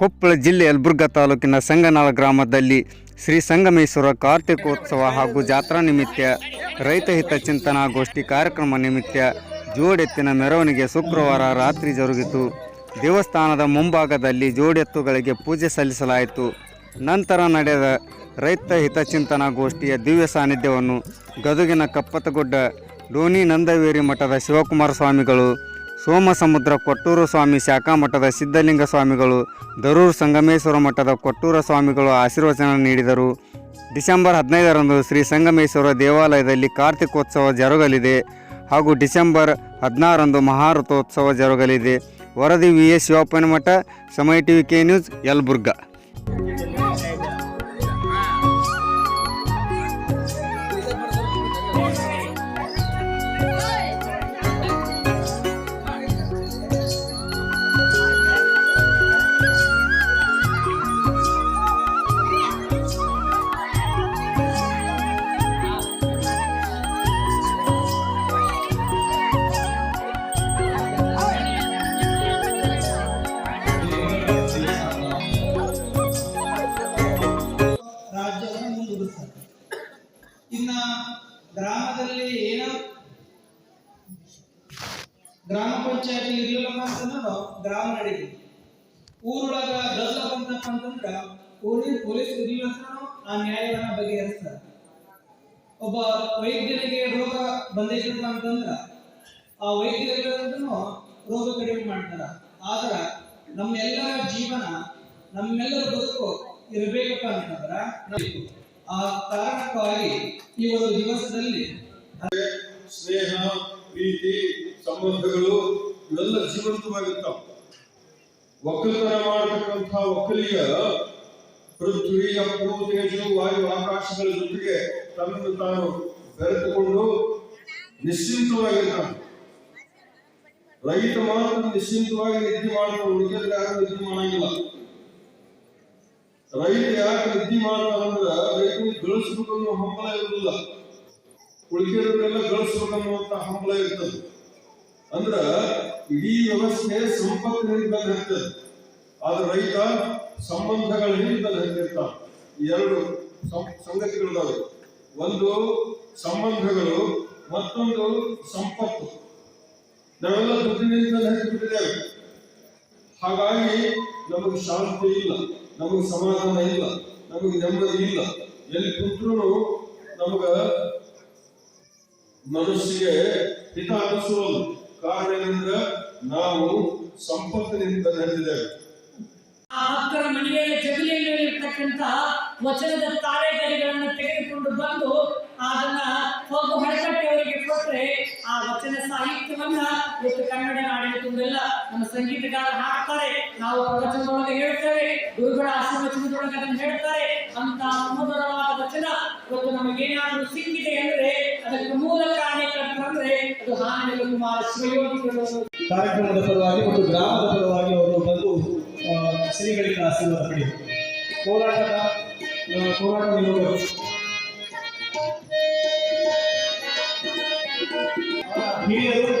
ಕೊಪ್ಪಳ ಜಿಲ್ಲೆ ಯಲಬುರ್ಗಾ ತಾಲೂಕಿನ ಸಂಗನಾಳ ಗ್ರಾಮದಲ್ಲಿ ಶ್ರೀ ಸಂಗಮೇಶ್ವರ ಕಾರ್ತಿಕೋತ್ಸವ ಹಾಗೂ ಜಾತ್ರಾ ನಿಮಿತ್ತ ರೈತ ಹಿತ ಚಿಂತನಾಗೋಷ್ಠಿ ಕಾರ್ಯಕ್ರಮ ನಿಮಿತ್ತ ಜೋಡೆತ್ತಿನ ಮೆರವಣಿಗೆ ಶುಕ್ರವಾರ ರಾತ್ರಿ ಜರುಗಿತು. ದೇವಸ್ಥಾನದ ಮುಂಭಾಗದಲ್ಲಿ ಜೋಡೆತ್ತುಗಳಿಗೆ ಪೂಜೆ ಸಲ್ಲಿಸಲಾಯಿತು. ನಂತರ ನಡೆದ ರೈತ ಹಿತಚಿಂತನಾಗೋಷ್ಠಿಯ ದಿವ್ಯ ಸಾನ್ನಿಧ್ಯವನ್ನು ಗದುಗಿನ ಕಪ್ಪತಗುಡ್ಡ ಡೋನಿ ನಂದವೇರಿ ಮಠದ ಶಿವಕುಮಾರ ಸ್ವಾಮಿಗಳು ಸೋಮಸಮುದ್ರ ಕೊಟ್ಟೂರು ಸ್ವಾಮಿ ಶಾಖಾ ಮಠದ ಸಿದ್ಧಲಿಂಗ ಸ್ವಾಮಿಗಳು, ದರೂರು ಸಂಗಮೇಶ್ವರ ಮಠದ ಕೊಟ್ಟೂರ ಸ್ವಾಮಿಗಳು ಆಶೀರ್ವಚನ ನೀಡಿದರು. ಡಿಸೆಂಬರ್ ಹದಿನೈದರಂದು ಶ್ರೀ ಸಂಗಮೇಶ್ವರ ದೇವಾಲಯದಲ್ಲಿ ಕಾರ್ತಿಕೋತ್ಸವ ಜರುಗಲಿದೆ ಹಾಗೂ ಡಿಸೆಂಬರ್ ಹದಿನಾರರಂದು ಮಹಾರಥೋತ್ಸವ ಜರುಗಲಿದೆ. ವರದಿ ವಿ ಎಸ್ ಶಿವಪ್ಪನ ಮಠ, ಸಮಯ ಟಿವಿ ಕೆ ನ್ಯೂಸ್, ಯಲಬುರ್ಗಾ. ಇನ್ನ ಗ್ರಾಮದಲ್ಲಿ ಏನೋ ಗ್ರಾಮ ಪಂಚಾಯತಿ ಇರ್ಲಿಲ್ಲ ಅಂತಂದ್ರೆ ಗ್ರಾಮ ನಡೀತಿ ಊರೊಳಗ ಗದ್ದಲ ಬಂತಪ್ಪ ಅಂತಂದ್ರ ಪೊಲೀಸ್ ಪೊಲೀಸ್ ಇರ್ಲಿಲ್ಲ ಅಂತ ಆ ಬಗ್ಗೆ ಬಗೆಹರಿಸ್ತಾರೆ ಒಬ್ಬ ವೈದ್ಯರಿಗೆ ರೋಗ ಬಂದೈತಪ್ಪ ಅಂತಂದ್ರ ಆ ವೈದ್ಯರಿಗೂ ರೋಗ ಕಡಿಮೆ ಮಾಡ್ತಾರ. ಆದ್ರ ನಮ್ಮೆಲ್ಲರ ಜೀವನ ನಮ್ಮೆಲ್ಲರ ಬದುಕು ಇರಬೇಕಪ್ಪ ಅಂತಂದ್ರ ಆ ಕಾರಣಕ್ಕಾಗಿ ಈ ಒಂದು ದಿವಸದಲ್ಲಿ ಸ್ನೇಹ, ಪ್ರೀತಿ, ಸಂಬಂಧಗಳು ಇವೆಲ್ಲ ಜೀವಂತವಾಗಿರ್ತಾವ. ಒಕ್ಕಲತನ ಮಾಡತಕ್ಕಂಥ ಒಕ್ಕಲಿಗ ಪೃಥ್ವಿ, ಅಪ್ಪು, ತೇಜು, ವಾಯು, ಆಕಾಶಗಳ ಜೊತೆಗೆ ತನ್ನನ್ನು ತಾನು ಬೆರೆತುಕೊಂಡು ನಿಶ್ಚಿಂತವಾಗಿರ್ತಾನೆ. ರೈತ ಮಾತ್ರ ನಿಶ್ಚಿಂತವಾಗಿ ನಿದ್ದೆ ಮಾಡ್ತಾನೆ ಉಳಿದ್ರೆ ನಿದ್ದೆ ಮಾಡಂಗಿಲ್ಲ. ರೈತ ಯಾಕೆ ನಿದ್ದೆ ಮಾಡ್ತಾರಂದ್ರೆ ರೈತನಿಗೆ ಗಳಿಸ್ಬೇಕನ್ನೋ ಹಂಬಲ ಇರುವುದಿಲ್ಲ. ಉಳಿಕೆಲ್ಲ ಗಳಿಸ್ಬೇಕನ್ನುವಂತ ಹಂಬಲ ಇರ್ತದೆ. ಅಂದ್ರ ಇಡೀ ವ್ಯವಸ್ಥೆ ಸಂಪತ್ತಿನಿಂದ ಇರ್ತದೆ ಆದ್ರೆ ರೈತ ಸಂಬಂಧಗಳಿಂದ ಇರ್ತಾನೆ ಎರಡು ಸಂಗತಿಗಳಿದಾವೆ. ಒಂದು ಸಂಬಂಧಗಳು, ಮತ್ತೊಂದು ಸಂಪತ್ತು. ನಾವೆಲ್ಲ ದುಡ್ಡಿನಿಂದ ಹೆಚ್ಚಿಬಿಟ್ಟಿದ್ದೇವೆ ಹಾಗಾಗಿ ನಮಗೆ ಶಾಂತಿ ಇಲ್ಲ. ನಮಗೆ ಸಮಾಧಾನ ಇಲ್ಲ, ನಮಗೆ ನೆಮ್ಮದಿ ಇಲ್ಲ. ಎಲ್ಲಿ ಕುಂತ್ರು ನಮಗ ಮನಸ್ಸಿಗೆ ಹಿತ ಅನಿಸುವುದು ಕಾರಣ ನಾವು ಸಂಪತ್ತಿನಿಂದ ನೆರೆದಿದ್ದೇವೆ. ಆ ಭಕ್ತರ ಮನೆಯಲ್ಲಿ ಜಗಲಿಯಲ್ಲಿ ಇರತಕ್ಕಂತಹ ವಚನದ ತಾಳೆಗರಿಗಳನ್ನು ತುಂಬೆಲ್ಲ ನಮ್ಮ ಸಂಗೀತಗಾರ ಹಾಕ್ತಾರೆ. ನಾವು ಪ್ರವಚನದೊಳಗೆ ಹೇಳ್ತೇವೆ. ಗುರುಗಳ ಆಶೀರ್ವಚನದೊಳಗೆ ಅದನ್ನು ಹೇಳ್ತಾರೆ. ಅಂತ ಸುಮಧುರವಾದ ವಚನ. ಇವತ್ತು ನಮಗೇನಾದರೂ ಸಿಕ್ಕಿದೆ ಅಂದ್ರೆ ಅದಕ್ಕೆ ಮೂಲ ಕಾರಣಕರ್ತರಂದ್ರೆ ಅದು ಹಾನಗಲ್ ಕುಮಾರ ಶಿವಯೋಗಿಗಳು ಕಾರ್ಯಕ್ರಮದ ಪರವಾಗಿ ಮತ್ತು ಗ್ರಾಮದ ಪರವಾಗಿ ಅವರು ಬಂದು ಶ್ರೀಗಳಿಗೆ ಆಶೀರ್ವಾದ ಪಡೆದರು. ಹೋರಾಟದ ಹೋರಾಟ ನಿಲುವರು ಹಿರಿಯರು